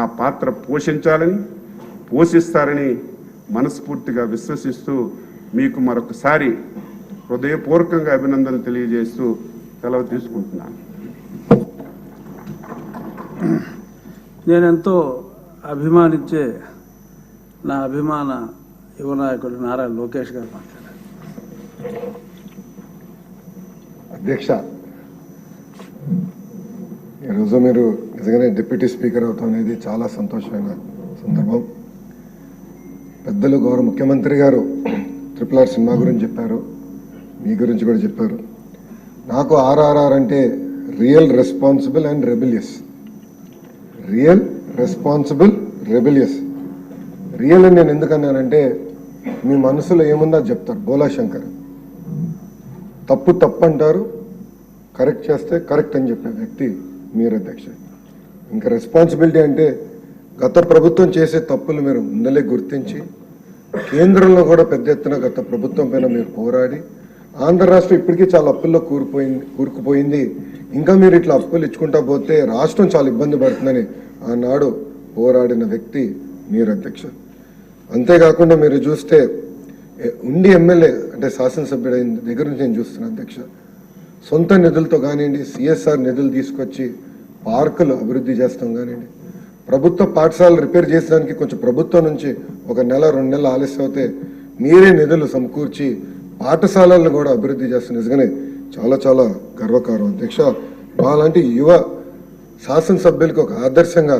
ఆ పాత్ర పోషించాలని పోషిస్తారని మనస్ఫూర్తిగా విశ్వసిస్తూ మీకు మరొకసారి హృదయపూర్వకంగా అభినందనలు తెలియజేస్తూ సెలవు తీసుకుంటున్నాను. నేనెంతో అభిమానించే నా అభిమాన యువ నాయకుడు నారా లోకేష్ గారు మాట్లాడారు. అధ్యక్ష ఈరోజు మీరు నిజంగానే డిప్యూటీ స్పీకర్ అవటం అనేది చాలా సంతోషమైన సందర్భం. పెద్దలు గౌరవ ముఖ్యమంత్రి గారు ట్రిపుల్ ఆర్ సినిమా గురించి చెప్పారు మీ గురించి కూడా చెప్పారు. నాకు ఆర్ఆర్ఆర్ అంటే real responsible and rebellious. Real responsible rebellious. Real అని నేను ఎందుకన్నానంటే మీ మనసులో ఏముందో చెప్తారు బోలా శంకర్. తప్పు తప్పు అంటారు కరెక్ట్ చేస్తే కరెక్ట్ అని చెప్పే వ్యక్తి మీరు అధ్యక్ష ఇంకా రెస్పాన్సిబిలిటీ అంటే గత ప్రభుత్వం చేసే తప్పులు మీరు ముందలే గుర్తించి కేంద్రంలో కూడా పెద్ద ఎత్తున గత ప్రభుత్వం పైన మీరు పోరాడి ఆంధ్ర రాష్ట్రం ఇప్పటికీ చాలా అప్పుల్లో కూరుకుపోయింది కూరుకుపోయింది. ఇంకా మీరు ఇట్లా అప్పులు ఇచ్చుకుంటా పోతే రాష్ట్రం చాలా ఇబ్బంది పడుతుందని ఆనాడు పోరాడిన వ్యక్తి మీరు అధ్యక్ష. అంతేకాకుండా మీరు చూస్తే ఉండి ఎమ్మెల్యే అంటే శాసనసభ్యుడైన దగ్గర నుంచి నేను చూస్తున్నాను అధ్యక్ష. సొంత నిధులతో కానివ్వండి సిఎస్ఆర్ నిధులు తీసుకొచ్చి పార్కులు అభివృద్ధి చేస్తాం కానివ్వండి. ప్రభుత్వ పాఠశాలలు రిపేర్ చేసడానికి కొంచెం ప్రభుత్వం నుంచి ఒక నెల రెండు నెలలు ఆలస్యం అవుతే మీరే నిధులు సమకూర్చి పాఠశాలలను కూడా అభివృద్ధి చేస్తున్న నిజంగానే చాలా చాలా గర్వకారం అధ్యక్ష మాలాంటి యువ శాసనసభ్యులకు ఒక ఆదర్శంగా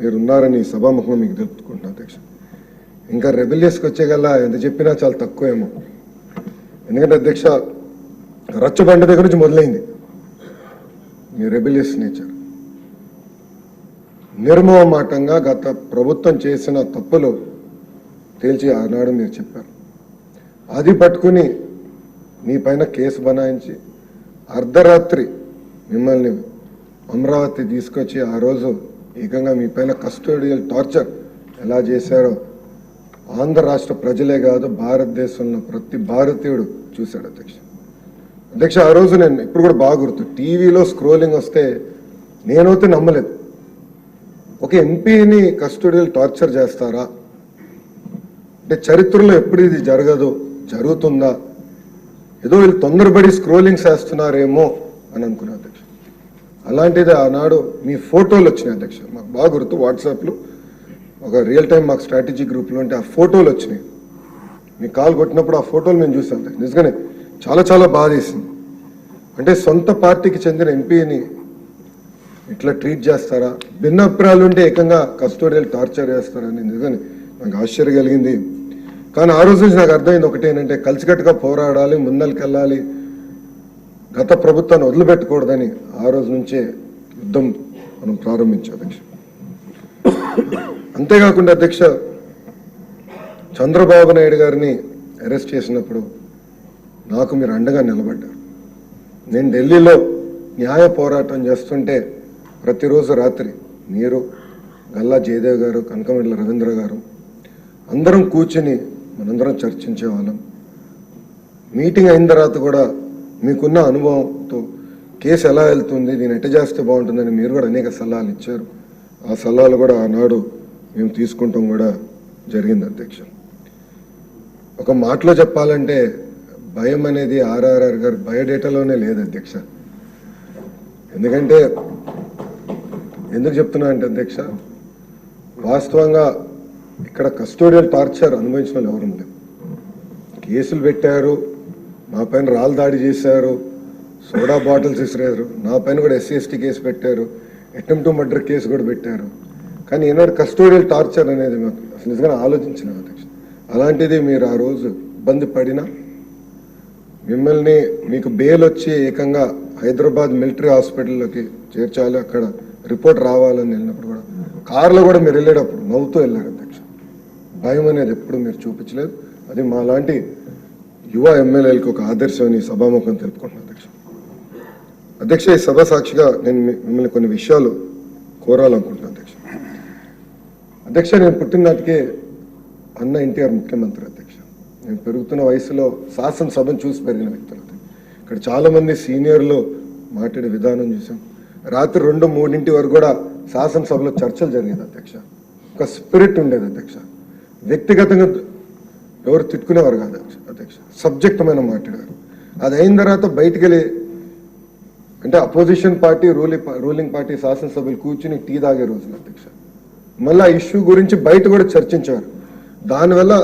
మీరు ఉన్నారని సభాముఖంగా మీకు తెలుపుకుంటున్నాను అధ్యక్ష. ఇంకా రెబిలియస్కి వచ్చేగల్లా ఎంత చెప్పినా చాలా తక్కువేమో. ఎందుకంటే అధ్యక్ష రచ్చబండ దగ్గర నుంచి మొదలైంది. మీ రెబిలియస్ నేచర్ నిర్మోహమాటంగా గత ప్రభుత్వం చేసిన తప్పులు తేల్చి ఆనాడు మీరు చెప్పారు. అది పట్టుకుని మీ పైన కేసు బనాయించి అర్ధరాత్రి మిమ్మల్ని అమరావతి తీసుకొచ్చి ఆ రోజు ఏకంగా మీ పైన కస్టోడియల్ టార్చర్ ఎలా చేశారో ఆంధ్ర రాష్ట్ర ప్రజలే కాదు భారతదేశంలో ప్రతి భారతీయుడు చూశాడు అధ్యక్ష. అధ్యక్ష ఆ రోజు నేను ఇప్పుడు కూడా బాగా గుర్తు టీవీలో స్క్రోలింగ్ వస్తే నేనైతే నమ్మలేదు. ఒక ఎంపీని కస్టడీలో టార్చర్ చేస్తారా? అంటే చరిత్రలో ఎప్పుడు ఇది జరగదు జరుగుతుందా? ఏదో వీళ్ళు తొందరపడి స్క్రోలింగ్స్ వేస్తున్నారేమో అని అనుకున్నా అధ్యక్ష అలాంటిది ఆనాడు మీ ఫోటోలు వచ్చినాయి అధ్యక్ష. మాకు బాగా గుర్తు వాట్సాప్లో ఒక రియల్ టైం మాకు స్ట్రాటజీ గ్రూప్లో ఉంటే ఆ ఫోటోలు వచ్చినాయి. మీ కాల్ కొట్టినప్పుడు ఆ ఫోటోలు మేము చూసాం అధ్యక్ష. నిజంగానే చాలా చాలా బాధ వేసింది అంటే సొంత పార్టీకి చెందిన ఎంపీని ఇట్లా ట్రీట్ చేస్తారా? భిన్నప్రాయాలు ఉంటే ఏకంగా కస్టోడియల్ టార్చర్ చేస్తారని నిజంగానే నాకు ఆశ్చర్య కలిగింది. కానీ ఆ రోజు నుంచి నాకు అర్థమైంది ఒకటి ఏంటంటే కలిసికట్టుగా పోరాడాలి ముందరికెళ్ళాలి. గత ప్రభుత్వాన్ని వదిలిపెట్టకూడదని ఆ రోజు నుంచే యుద్ధం మనం ప్రారంభించాం అధ్యక్ష. అంతేకాకుండా అధ్యక్ష చంద్రబాబు నాయుడు గారిని అరెస్ట్ చేసినప్పుడు నాకు మీరు అండగా నిలబడ్డారు. నేను ఢిల్లీలో న్యాయ పోరాటం చేస్తుంటే ప్రతిరోజు రాత్రి మీరు గల్లా జయదేవ్ గారు కనకమిట్ల రవీంద్ర గారు అందరం కూర్చుని మనందరం చర్చించేవాళ్ళం. మీటింగ్ అయిన తర్వాత కూడా మీకున్న అనుభవంతో కేసు ఎలా వెళ్తుంది దీన్ని ఎట్ట చేస్తే బాగుంటుందని మీరు కూడా అనేక సలహాలు ఇచ్చారు. ఆ సలహాలు కూడా ఆనాడు మేము తీసుకుంటాం కూడా జరిగింది అధ్యక్ష. ఒక మాటలో చెప్పాలంటే భయం అనేది ఆర్ఆర్ఆర్ గారు బయోడేటాలోనే లేదు అధ్యక్ష. ఎందుకంటే ఎందుకు చెప్తున్నా అంటే అధ్యక్ష వాస్తవంగా ఇక్కడ కస్టోడియల్ టార్చర్ అనుభవించిన వాళ్ళు ఎవరు లేరు కేసులు పెట్టారు మా పైన రాళ్ళు దాడి చేశారు సోడా బాటిల్స్ ఇసిరారు నా పైన కూడా ఎస్సీ ఎస్టీ కేసు పెట్టారు అటెంప్ట్ మర్డర్ కేసు కూడా పెట్టారు. కానీ ఈనాడు కస్టోడియల్ టార్చర్ అనేది మాకు అసలు నిజంగా ఆలోచించిన అధ్యక్ష. అలాంటిది మీరు ఆ రోజు ఇబ్బంది పడినా మిమ్మల్ని మీకు బెయిల్ వచ్చి ఏకంగా హైదరాబాద్ మిలిటరీ హాస్పిటల్లోకి చేర్చాలి అక్కడ రిపోర్ట్ రావాలని వెళ్ళినప్పుడు కూడా కారులో కూడా మీరు వెళ్ళేటప్పుడు నవ్వుతూ వెళ్ళారు అధ్యక్ష. భయం అనేది ఎప్పుడు మీరు చూపించలేదు. అది మా లాంటి యువ ఎమ్మెల్యేలకు ఒక ఆదర్శం అని సభాముఖం తెలుపుకుంటున్నాను అధ్యక్ష. అధ్యక్ష ఈ సభ సాక్షిగా నేను మిమ్మల్ని కొన్ని విషయాలు కోరాలనుకుంటున్నాను అధ్యక్ష. అధ్యక్ష నేను పుట్టినటికే అన్న ఎన్టీఆర్ ముఖ్యమంత్రి అధ్యక్ష. నేను పెరుగుతున్న వయసులో శాసనసభను చూసి పెరిగిన వ్యక్తులు ఇక్కడ చాలామంది సీనియర్లు మాట్లాడే విధానం చూసాం. రాత్రి రెండు మూడింటి వరకు కూడా శాసనసభలో చర్చలు జరిగేది అధ్యక్ష. ఒక స్పిరిట్ ఉండేది అధ్యక్ష. వ్యక్తిగతంగా ఎవరు తిట్టుకునేవారు కాదు అధ్యక్ష సబ్జెక్టమైన మాట్లాడారు. అది అయిన తర్వాత బయటికి వెళ్ళి అంటే opposition party ruling ruling party శాసనసభ్యులు కూర్చుని టీ తాగే రోజులు అధ్యక్ష. మళ్ళీ ఆ ఇష్యూ గురించి బయట కూడా చర్చించారు దానివల్ల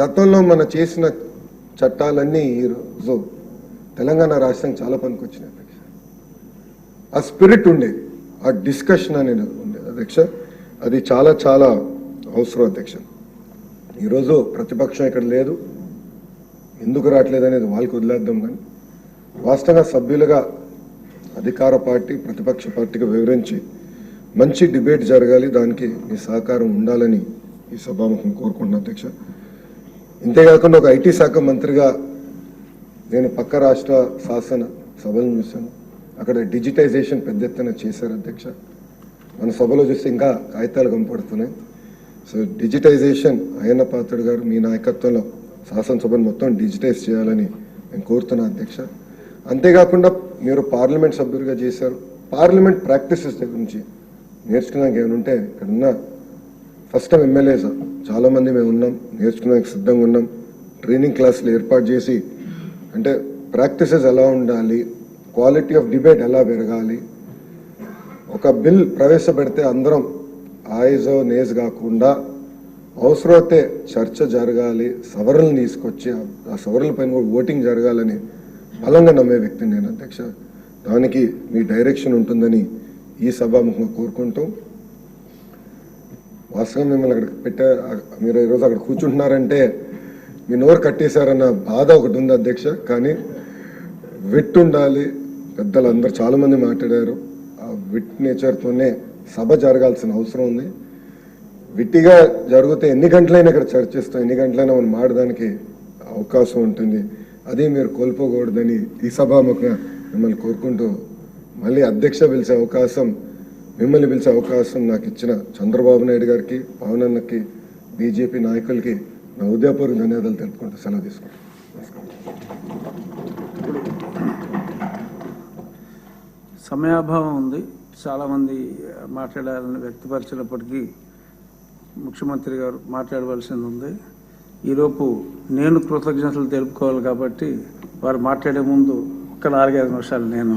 గతంలో మన చేసిన చట్టాలన్నీ ఈరోజు తెలంగాణ రాష్ట్రం చాలా పనికొచ్చినాయి. ఆ స్పిరిట్ ఉండేది ఆ డిస్కషన్ అనేది ఉండేది అధ్యక్ష అది చాలా చాలా అవసరం అధ్యక్ష. ఈరోజు ప్రతిపక్షం ఇక్కడ లేదు. ఎందుకు రావట్లేదు అనేది వాళ్ళకి వదిలేద్దాం కానీ. వాస్తవంగా సభ్యులుగా అధికార పార్టీ ప్రతిపక్ష పార్టీకి వివరించి మంచి డిబేట్ జరగాలి. దానికి మీ సహకారం ఉండాలని ఈ సభాముఖం కోరుకుంటున్నాను అధ్యక్ష. ఇంతేకాకుండా ఒక ఐటీ శాఖ మంత్రిగా నేను పక్క రాష్ట్ర శాసన సభలను చూశాను. అక్కడ డిజిటైజేషన్ పెద్ద ఎత్తున చేశారు అధ్యక్ష. మన సభలో చూస్తే ఇంకా కాగితాలు కనపడుతున్నాయి. సో డిజిటైజేషన్ అయ్యన్న పాత్రుడు గారు మీ నాయకత్వంలో శాసనసభను మొత్తం డిజిటైజ్ చేయాలని నేను కోరుతున్నా అధ్యక్ష. అంతేకాకుండా మీరు పార్లమెంట్ సభ్యులుగా చేశారు. పార్లమెంట్ ప్రాక్టీసెస్ దగ్గర నుంచి నేర్చుకున్నాక ఏమైనా ఉంటే ఇక్కడ ఉన్న ఫస్ట్ టైం ఎమ్మెల్యేస్ చాలామంది మేము ఉన్నాం నేర్చుకునేందుకు సిద్ధంగా ఉన్నాం. ట్రైనింగ్ క్లాసులు ఏర్పాటు చేసి అంటే ప్రాక్టీసెస్ ఎలా ఉండాలి క్వాలిటీ ఆఫ్ డిబేట్ ఎలా పెరగాలి? ఒక బిల్ ప్రవేశపెడితే అందరం ఆయిజో నేజ్ కాకుండా అవసరమైతే చర్చ జరగాలి సవరణలు తీసుకొచ్చి ఆ- సవరణల పైన కూడా ఓటింగ్ జరగాలని బలంగా నమ్మే వ్యక్తిని నేను అధ్యక్ష. దానికి మీ డైరెక్షన్ ఉంటుందని ఈ సభాముఖంగా కోరుకుంటూ వాస్తవం మిమ్మల్ని అక్కడ పెట్టా మీరు ఈరోజు అక్కడ కూర్చుంటున్నారంటే మీ నోరు కట్టేశారన్న బాధ ఒకటి ఉంది అధ్యక్ష. కానీ విట్ ఉండాలి పెద్దలు అందరు చాలామంది మాట్లాడారు. ఆ విట్ నేచర్తోనే సభ జరగాల్సిన అవసరం ఉంది. విట్టిగా జరిగితే ఎన్ని గంటలైనా ఇక్కడ చర్చిస్తాం ఎన్ని గంటలైనా మనం మాడడానికి అవకాశం ఉంటుంది. అది మీరు కోల్పోకూడదని ఈ సభాముఖంగా మిమ్మల్ని కోరుకుంటూ మళ్ళీ అధ్యక్ష పిలిచే అవకాశం మిమ్మల్ని పిలిచే అవకాశం నాకు ఇచ్చిన చంద్రబాబు నాయుడు గారికి పవన్ అన్నకి బీజేపీ నాయకులకి నా ఉదయపూర్వక ధన్యవాదాలు తెలుపుకుంటూ సెలవు తీసుకుంటాను సమయాభావం ఉంది. చాలామంది మాట్లాడాలని వ్యక్తపరిచినప్పటికీ ముఖ్యమంత్రి గారు మాట్లాడవలసింది ఉంది. ఈలోపు నేను కృతజ్ఞతలు తెలుపుకోవాలి కాబట్టి వారు మాట్లాడే ముందు ఒక నాలుగైదు నిమిషాలు నేను